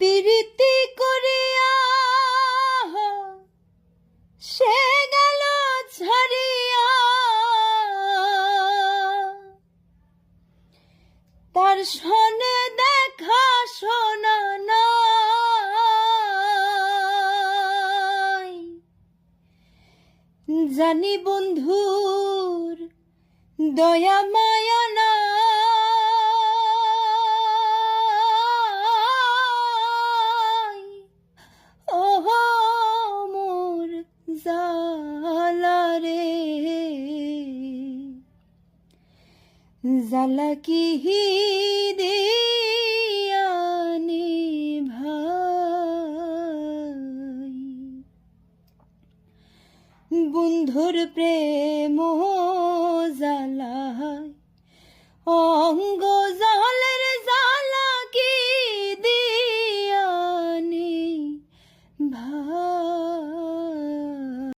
প্রীতি করিয়া সে গেল ছাড়িয়া। তার সনে দেখা শোনা জানি বন্ধুর দয়া মায়া জালা রে। জালা কি দিয়ানি ভাই? বন্ধুর প্রেম জালায় অঙ্গ জলের জালা কি দিয়ানি ভাই?